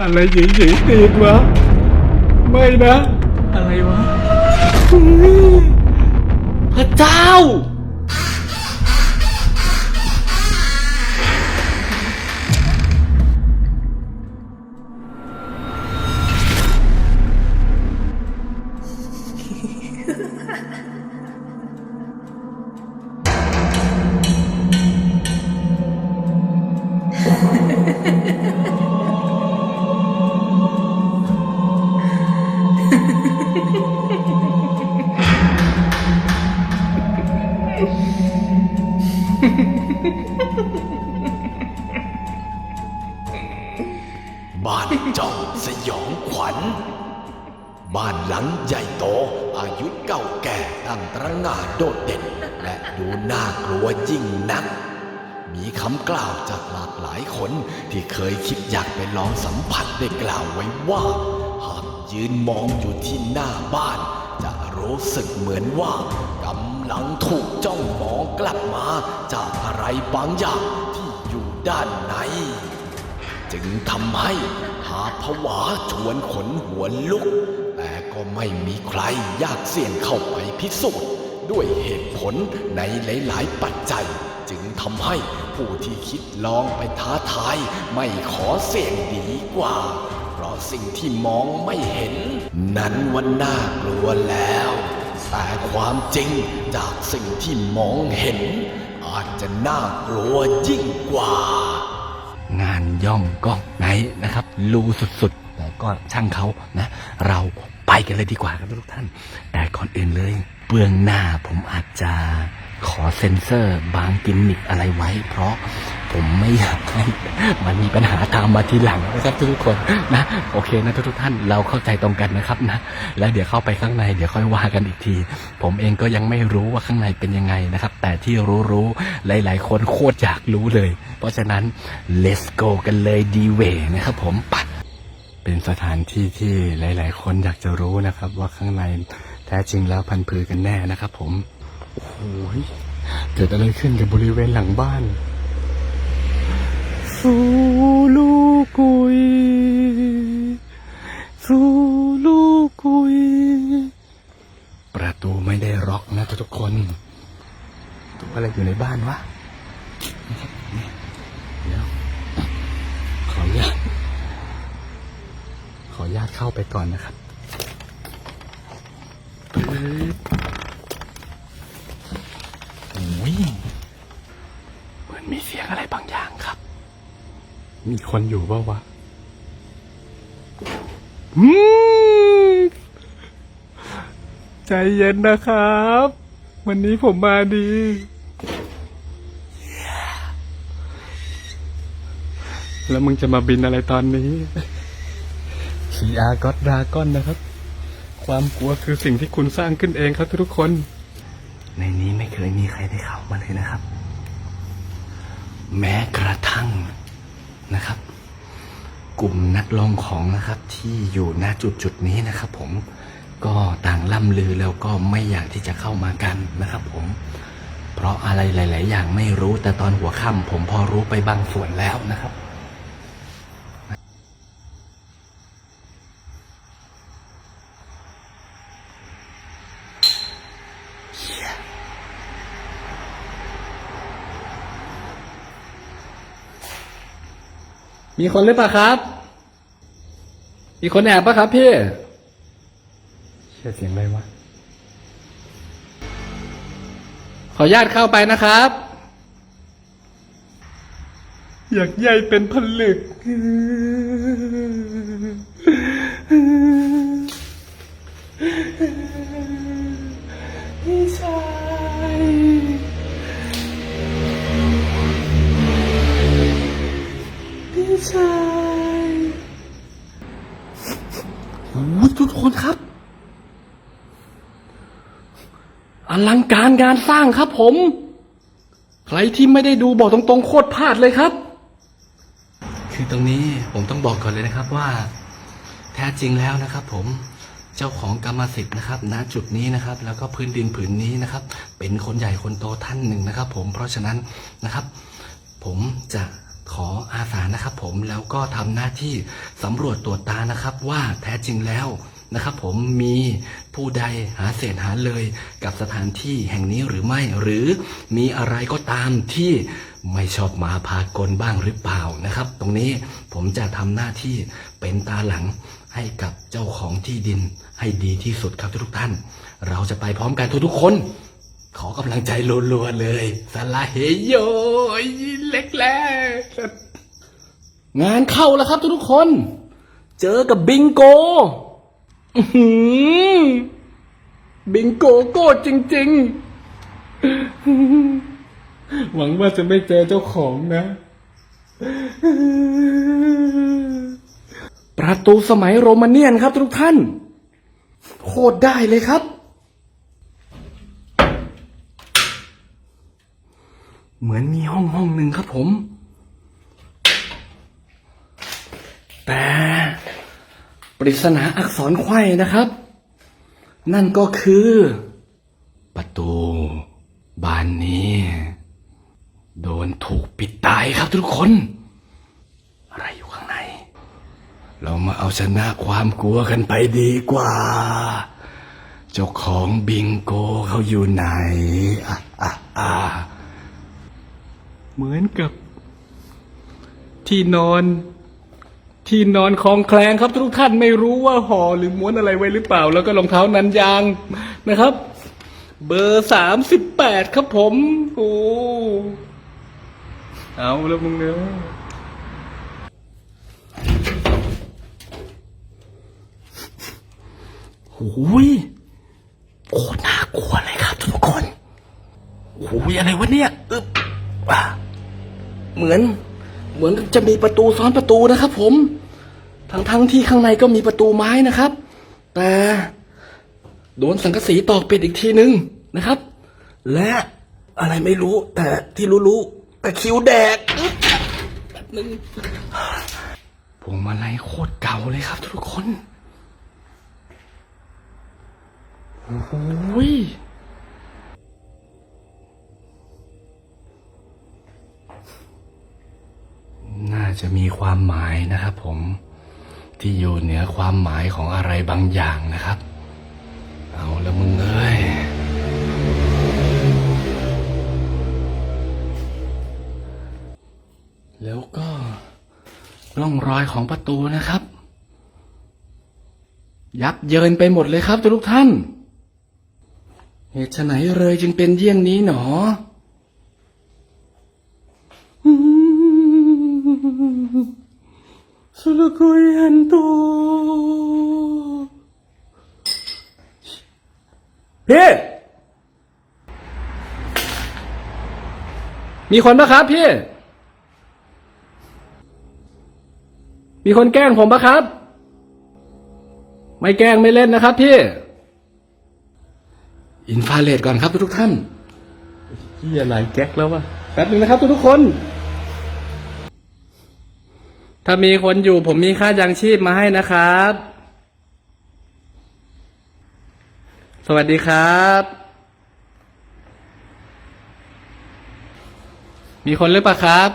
อะไรหยีหยีตีนวะ ไม่นะ อะไรวะ พระเจ้า บ้านเจ้าสยองขวัญ บ้านหลังใหญ่โต อายุเก่าแก่ตั้งตระหง่านโดดเด่น และดูน่ากลัวยิ่งนัก มีคำกล่าวจากหลากหลายคนที่เคยคิดอยากไปลองสัมผัสได้กล่าวไว้ว่า หากยืนมองอยู่ที่หน้าบ้าน จะรู้สึกเหมือนว่ากำ ลังถูกจ้องมองกลับมาจากอะไรบางอย่างที่อยู่ด้านใน จึงทำให้หาผวาชวนขนหัวลุก แต่ก็ไม่มีใครอยากเสี่ยงเข้าไปพิสูจน์ด้วยเหตุผลในหลาย ๆ ปัจจัย จึงทำให้ผู้ที่คิดลองไปท้าทาย ไม่ขอเสี่ยงดีกว่า เพราะสิ่งที่มองไม่เห็น นั้นวันน่ากลัวแล้ว แต่ความจริงจากสิ่งที่มองเห็น อาจจะน่ากลัวยิ่งกว่า งานย่องก้องไหนนะครับรู้สุดๆ แต่ก็ช่างเขานะ เราไปกันเลยดีกว่าครับทุกท่าน แต่ก่อนอื่นเลยเบื้องหน้าผมอาจจะขอเซ็นเซอร์บางกิมมิกอะไรไว้ เพราะ ผมไม่อยากให้มันมีปัญหาตามมาทีหลังนะครับทุกคนนะ โอเคนะทุกๆท่านเราเข้าใจตรงกันนะครับนะ แล้วเดี๋ยวเข้าไปข้างในเดี๋ยวค่อยว่ากันอีกที ผมเองก็ยังไม่รู้ว่าข้างในเป็นยังไงนะครับ แต่ที่รู้ๆหลายๆ คนโคตรอยากรู้เลย เพราะฉะนั้น let's go กันเลยดีเวนะครับผมไปเป็นสถานที่ที่หลาย ๆ คนอยากจะรู้นะครับ ว่าข้างในแท้จริงแล้วพันพือกันแน่นะครับ ผมโอ้โหเกิดอะไรขึ้นกับบริเวณหลังบ้าน ประตูไม่ได้ล็อกนะทุกคน ตัวอะไรอยู่ในบ้านวะเดี๋ยวขออนุญาตขออนุญาตเข้าไปก่อนนะครับ มีคนอยู่เปล่าวะอืมใจเย็นนะครับ วันนี้ผมมาดี แล้วมึงจะมาบินอะไรตอนนี้ขีอาก็ดราก้อนนะครับ ความกลัวคือสิ่งที่คุณสร้างขึ้นเองครับทุกคน ในนี้ไม่เคยมีใครได้เข้ามาเลยนะครับ แม้กระทั่ง นะครับ กลุ่มนักลองของนะครับที่อยู่ณจุดจุดนี้นะครับ ผมก็ต่างล่ำลือแล้วก็ไม่อยากที่จะเข้ามากันนะครับ ผม เพราะอะไรหลาย ๆ อย่างไม่รู้แต่ตอนหัวค่ำผมพอรู้ไปบางส่วนแล้วนะครับ มีคนหรือเปล่าครับ มีคนแอบปะครับพี่ เชื่อเสียงอะไรวะ ขออนุญาตเข้าไปนะครับ อยากใหญ่เป็นผลึกพี่ ลังการงานสร้างครับผม ใครที่ไม่ได้ดูบอกตรงๆ โคตรพลาดเลยครับ คือตรงนี้ผมต้องบอกก่อนเลยนะครับว่า แท้จริงแล้วนะครับ ผมเจ้าของกรรมสิทธิ์นะครับณจุดนี้นะครับ แล้วก็พื้นดินผืนนี้นะครับ เป็นคนใหญ่คนโตท่านหนึ่งนะครับ ผมเพราะฉะนั้นนะครับ ผมจะขออาสานะครับ ผมแล้วก็ทำหน้าที่สำรวจตรวจตานะครับ ว่าแท้จริงแล้ว นะครับผมมีผู้ใดหาเศษหาเลยกับสถานที่แห่งนี้หรือไม่ หรือมีอะไรก็ตามที่ไม่ชอบมาพากลบ้างหรือเปล่านะครับ ตรงนี้ผมจะทำหน้าที่เป็นตาหลังให้กับเจ้าของที่ดินให้ดีที่สุดครับทุกท่าน เราจะไปพร้อมกันทุกๆคนขอกำลังใจรัวๆเลยสลาเฮโยเล็กแล้งานเข้าแล้วครับทุกๆคน เจอกับบิงโก บิงโกโก้จริง ๆ หวังว่าจะไม่เจอเจ้าของนะ ประตูสมัยโรมาเนียนครับทุกท่าน โคตรได้เลยครับ เหมือนมีห้องห้องหนึ่งครับผม แต่ ปริศนาอักษรไขว้นะครับ นั่นก็คือ ประตู บานนี้ โดนถูกปิดตายครับทุกคน อะไรอยู่ข้างใน เรามาเอาชนะความกลัวกันไปดีกว่า เจ้าของบิงโกเขาอยู่ไหนอะอะอะเหมือนกับที่นอน ที่นอนคลองแคลงครับทุกท่านไม่รู้ว่าห่อหรือม้วนอะไรไว้หรือเปล่า แล้วก็รองเท้านันยางนะครับ เบอร์สามสิบแปดครับผม โอ้เอาแล้วมึงเนื้อโอ้ยโคตรน่ากลัวเลยครับทุกคนโอ้ยอะไรวะเนี่ย อึบอะเหมือน เหมือนจะมีประตูซ้อนประตูนะครับ ผม ทั้งทั้งๆที่ข้างในก็มีประตูไม้นะครับ แต่โดนสังกะสีตอกปิดอีกทีนึงนะครับ และอะไรไม่รู้ แต่ที่รู้ๆแต่คิ้วแดกอึ๊บแบบนึงพวงมาลัยโคตรเก่าเลยครับ ทุกคนโอ้ย น่าจะมีความหมายนะครับผมที่อยู่เหนือความหมายของอะไรบางอย่างนะครับ เอาละมึงเอ้ยแล้วก็ร่องรอยของประตูนะครับ ยับเยินไปหมดเลยครับทุกท่าน เหตุไฉนเลยจึงเป็นเยี่ยงนี้หนอ Solo corriendo พี่ มีคนปะครับพี่ มีคนแกล้งผมปะครับ ไม่แกล้งไม่เล่นนะครับพี่ อินฟาเรดก่อนครับทุกท่านเฮียหลายแก๊กแล้ววะแป๊บหนึ่งนะครับทุกๆคน ถ้ามีคนอยู่ผมมีค่ายังชีพมาให้นะครับ สวัสดีครับ มีคนหรือเปล่าครับ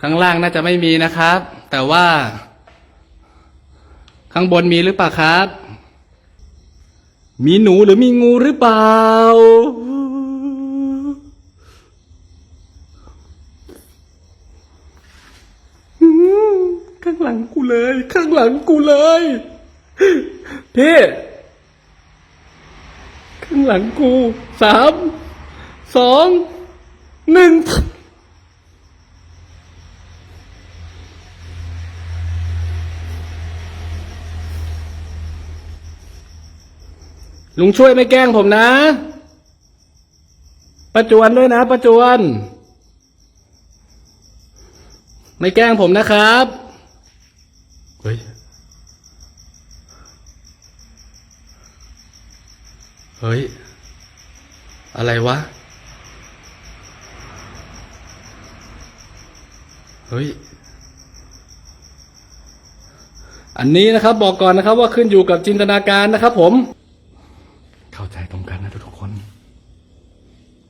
ข้างล่างน่าจะไม่มีนะครับ แต่ว่า ข้างบนมีหรือเปล่าครับ มีหนูหรือมีงูหรือเปล่า อืมข้างหลังกูเลย ข้างหลังกูเลยพี่ข้างหลังกูสามสองหนึ่งลุงช่วยไม่แกล้งผมนะประจวนด้วยนะประจวน ไม่แกล้งผมนะครับ เฮ้ย อะไรวะ เฮ้ย อันนี้นะครับบอกก่อนนะครับว่าขึ้นอยู่กับจินตนาการนะครับผม เข้าใจตรงกันนะทุกๆคน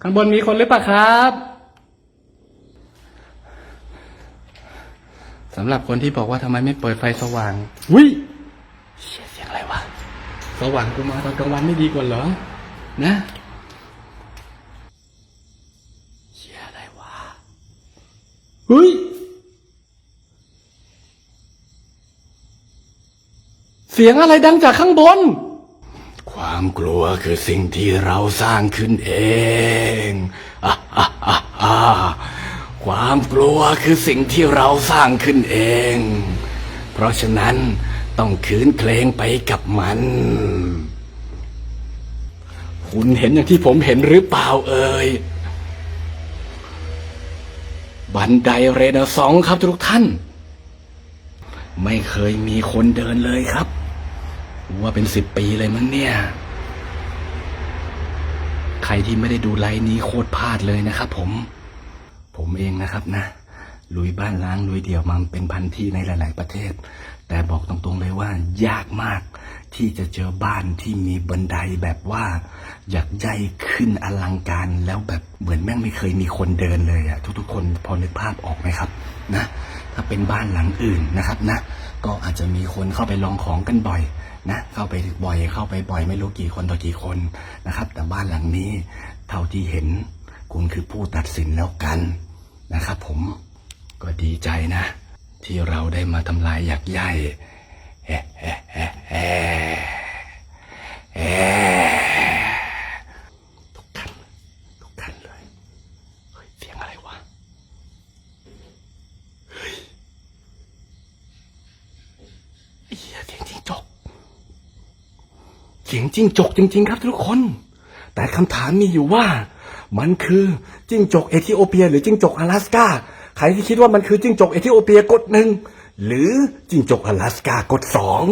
ข้างบนมีคนหรือเปล่าครับสำหรับคนที่บอกว่าทำไมไม่เปิดไฟสว่างวิเสียงอะไรวะ สว่างกูมาตอนกลางวันไม่ดีกว่าเหรอ นะเชี่ยอะไรวะ เฮ้ย เสียงอะไรดังจากข้างบน ความกลัวคือสิ่งที่เราสร้างขึ้นเองอะอะอะอะความกลัวคือสิ่งที่เราสร้างขึ้นเอง เพราะฉะนั้น ต้องคืนเพลงไปกับมัน คุณเห็นอย่างที่ผมเห็นหรือเปล่าเอ่ย บันไดเรเนซองครับทุกท่าน ไม่เคยมีคนเดินเลยครับ ว่าเป็นสิบปีเลยมั้งเนี่ย ใครที่ไม่ได้ดูไลฟ์นี้โคตรพลาดเลยนะครับผม ผมเองนะครับนะลุยบ้านล้างลุยเดี่ยวมาเป็นพันที่ในหลาย ๆ ประเทศ แต่บอกตรงๆเลยว่ายากมาก ที่จะเจอบ้านที่มีบันไดแบบว่าอยากใหญ่ขึ้นอลังการแล้วแบบเหมือนแม่งไม่เคยมีคนเดินเลยอะทุกๆคนพอนึกภาพออกไหมครับนะถ้าเป็นบ้านหลังอื่นนะครับนะก็อาจจะมีคนเข้าไปลองของกันบ่อยนะเข้าไปบ่อยเข้าไปบ่อยไม่รู้กี่คนต่อกี่คนนะครับ แต่บ้านหลังนี้เท่าที่เห็นคุณคือผู้ตัดสินแล้วกันนะครับ ผมก็ดีใจนะ ที่เราได้มาทำลายหยักใหญ่แอะแอะแอะแอะแอะทุกท่านทุกท่านเลยเฮ้ยเสียงอะไรวะ เฮียเสียงจิ้งจก เสียงจิ้งจกจริง ๆ ครับทุกคน แต่คำถามมีอยู่ว่า มันคือจิ้งจกเอธิโอเปีย หรือจิ้งจก阿拉斯กา ใครที่คิดว่ามันคือจิ้งจกเอธิโอเปียกดหนึ่งหรือจิ้งจกอลาสกากดสอง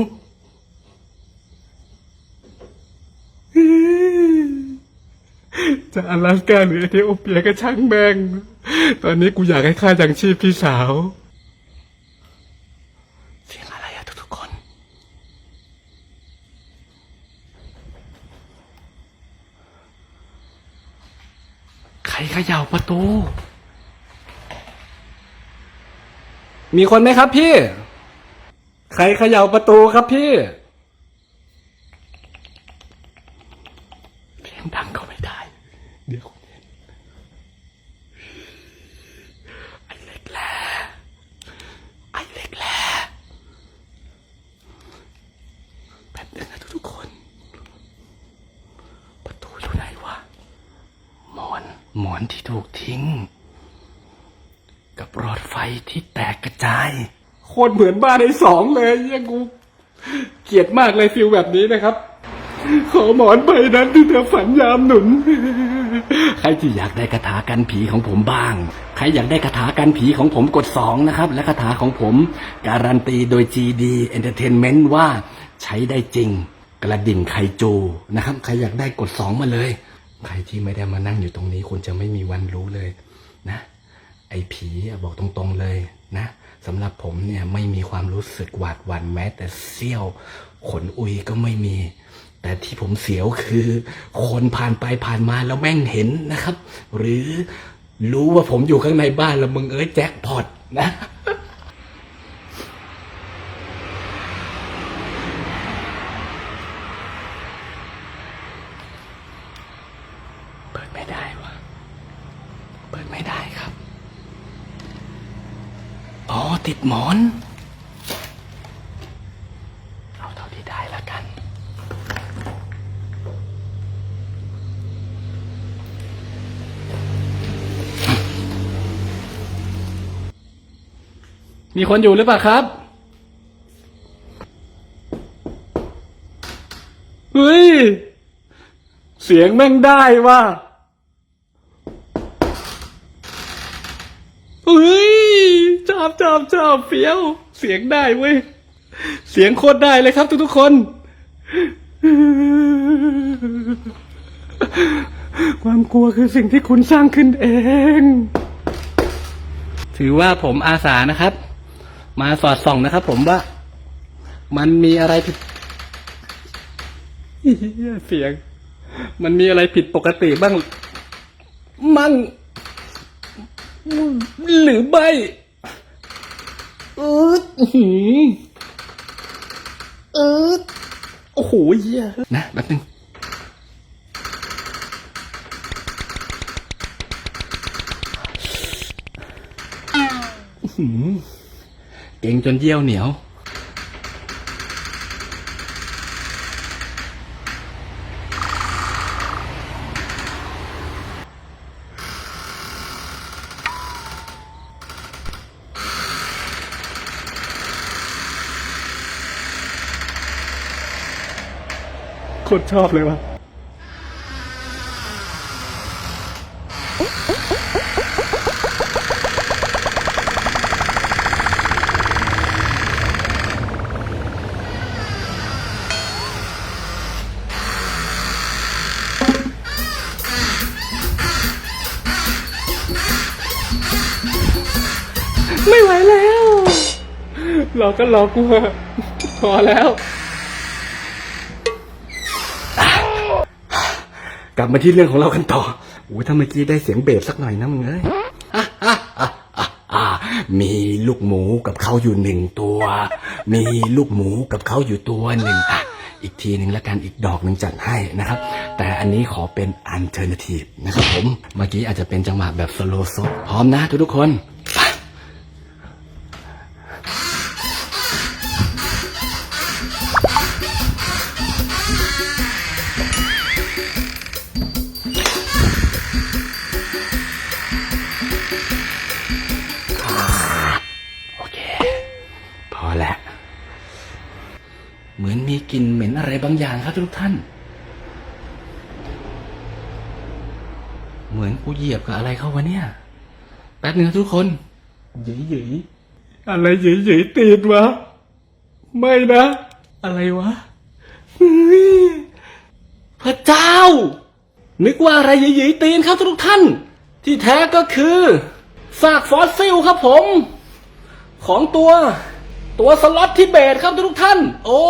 จะอลาสกาหรือเอธิโอเปียก็ช่างแบงตอนนี้กูอยากให้ค่ายังชีพพี่สาวเสียงอะไรอะทุกๆคน ใครเขย่าประตู มีคนไหมครับพี่ ใครเขย่าประตูครับพี่เสียงดังก็ไม่ได้ เดี๋ยวคนเห็นไอเล็กแลไอเล็กแลแป๊บนึงนะทุกๆคน ประตูอยู่ไหนวะหมอนหมอนที่ถูกทิ้ง กับหลอดไฟที่แตกกระจาย โคตรเหมือนบ้านไอ้สองเลยเหี้ยังกูเกลียดมากเลยฟิลแบบนี้นะครับ ขอหมอนใบนั้นที่เธอฝันยามหนุน ใครที่อยากได้คาถากันผีของผมบ้าง ใครอยากได้คาถากันผีของผมกดสองนะครับ และคาถาของผมการันตีโดย GD Entertainment ว่าใช้ได้จริง กระดิ่งไคจูนะครับ ใครอยากได้กดสองมาเลย ใครที่ไม่ได้มานั่งอยู่ตรงนี้คุณจะไม่มีวันรู้เลยนะ ไอ้ผีบอกตรงๆเลยนะสำหรับผมเนี่ยไม่มีความรู้สึกหวาดหวั่นแม้ แต่เสี้ยวขนอุยก็ไม่มี แต่ที่ผมเสียวคือ คนผ่านไปผ่านมาแล้วแม่งเห็นนะครับ หรือรู้ว่าผมอยู่ข้างในบ้านแล้วมึงเอ้ยแจ็คพอตนะ เปิดไม่ได้วะเปิดไม่ได้ครับ ดหมอน เอาเท่าที่ได้แล้วกัน มีคนอยู่หรือเปล่าครับ เฮ้ย เสียงแม่งได้ว่ะเฮ้ย ชอบชอบชอบเฟี้ยว เสียงได้เว้ย เสียงโคตรได้เลยครับ ทุกๆคน ความกลัวคือสิ่งที่คุณสร้างขึ้นเอง ถือว่าผมอาสานะครับ มาสอดส่องนะครับผมว่า มันมีอะไรผิดเสียง มันมีอะไรผิดปกติบ้าง มั่งหรือไม่ อออื้อหือเออโอ้โหเหี้ยนะแป๊บนึงเก่งจนเยี่ยวเหนียว โคตรชอบเลยว่ะไม่ไหวแล้ว รอก็รอกูเถอะพอแล้ว กลับมาที่เรื่องของเรากันต่อโอ้ยถ้าเมื่อกี้ได้เสียงเบสสักหน่อยนะมึงเอ้ยมีลูกหมูกับเขาอยู่หนึ่งตัว มีลูกหมูกับเขาอยู่ตัวหนึ่งอะอีกทีหนึ่งละกันอีกดอกหนึ่งจัดให้นะครับ แต่อันนี้ขอเป็นอันเทอร์เนทีฟนะครับผม เมื่อกี้อาจจะเป็นจังหวะแบบสโลโซพร้อมนะทุกๆคน อะไรบางอย่างครับทุกท่าน เหมือนกูเหยียบกับอะไรเข้าวะเนี่ย แป๊บนึงนะทุกคนหยีหยีอะไรหยีหยีตีดวะ ไม่นะ อะไรวะเฮ้ยพระเจ้า นึกว่าอะไรหยีหยีตีนครับทุกท่าน ที่แท้ก็คือซากฟอสซิลครับผม ของตัว ตัวสล็อตที่เบสครับทุกท่าน โอ้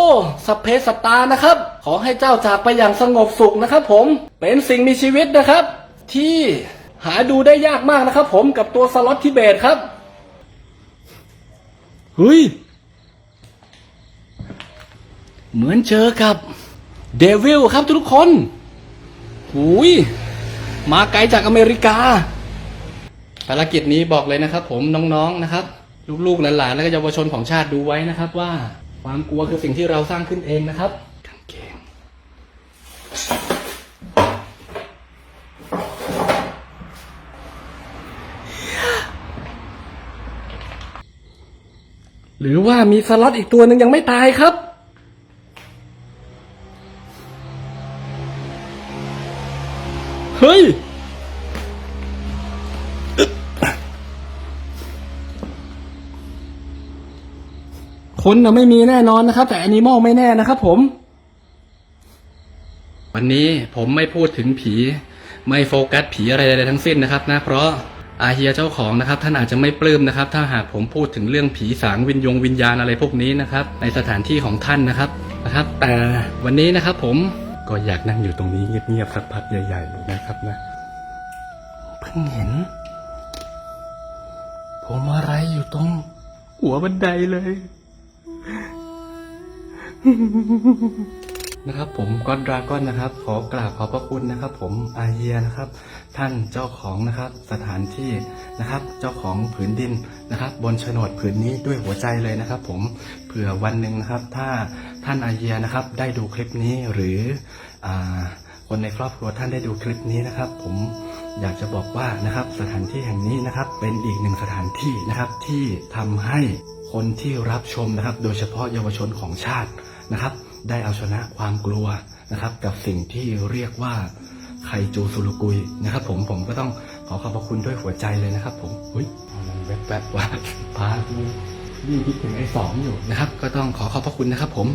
สเพสตานะครับ ขอให้เจ้าจากไปอย่างสงบสุขนะครับผม เป็นสิ่งมีชีวิตนะครับ ที่หาดูได้ยากมากนะครับผมกับตัวสล็อตที่เบสครับเฮ้ย เหมือนเจอกับเดวิลครับทุกคนหุยมาไกลจากอเมริกาภารกิจนี้บอกเลยนะครับผมน้องๆนะครับ ลูกๆหลานๆและก็เยาวชนของชาติดูไว้นะครับว่าความกลัวคือสิ่งที่เราสร้างขึ้นเองนะครับกางเกงหรือว่ามีสล็อตอีกตัวหนึ่งยังไม่ตายครับ คนนะไม่มีแน่นอนนะครับ แต่แอนิมอลไม่แน่นะครับ ผม วันนี้ผมไม่พูดถึงผี ไม่โฟกัสผีอะไรใดๆทั้งสิ้นนะครับนะเพราะอาเฮียเจ้าของนะครับท่านอาจจะไม่ปลื้มนะครับ ถ้าหากผมพูดถึงเรื่องผีสางวิญญงวิญญาณอะไรพวกนี้นะครับ ในสถานที่ของท่านนะครับนะครับ แต่วันนี้นะครับ ผมก็อยากนั่งอยู่ตรงนี้เงียบๆสักพักใหญ่ๆนะครับนะเพิ่งเห็น ผมอะไรอยู่ตรง หัวบันไดเลย นะครับผมก้อนดราก้อนนะครับ ขอกราบขอบพระคุณนะครับ ผมอาเฮียนะครับ ท่านเจ้าของนะครับ สถานที่นะครับ เจ้าของผืนดินนะครับ บนโฉนดผืนนี้ด้วยหัวใจเลยนะครับ ผมเผื่อวันหนึ่งนะครับ ถ้าท่านอาเฮียนะครับ ได้ดูคลิปนี้หรืออ่าคนในครอบครัวท่านได้ดูคลิปนี้นะครับ ผมอยากจะบอกว่านะครับ สถานที่แห่งนี้นะครับ เป็นอีกหนึ่งสถานที่นะครับที่ทำให้ คนที่รับชมนะครับ โดยเฉพาะเยาวชนของชาตินะครับ ได้เอาชนะความกลัวนะครับ กับสิ่งที่เรียกว่าไคจูสุรุกุยนะครับ ผมผมก็ต้องขอขอบพระคุณด้วยหัวใจเลยนะครับ ผมเฮ้ยมันแวบๆว่าพากูยิ่งคิดถึงไอ้สองอยู่นะครับ ก็ต้องขอขอบพระคุณนะครับ ผม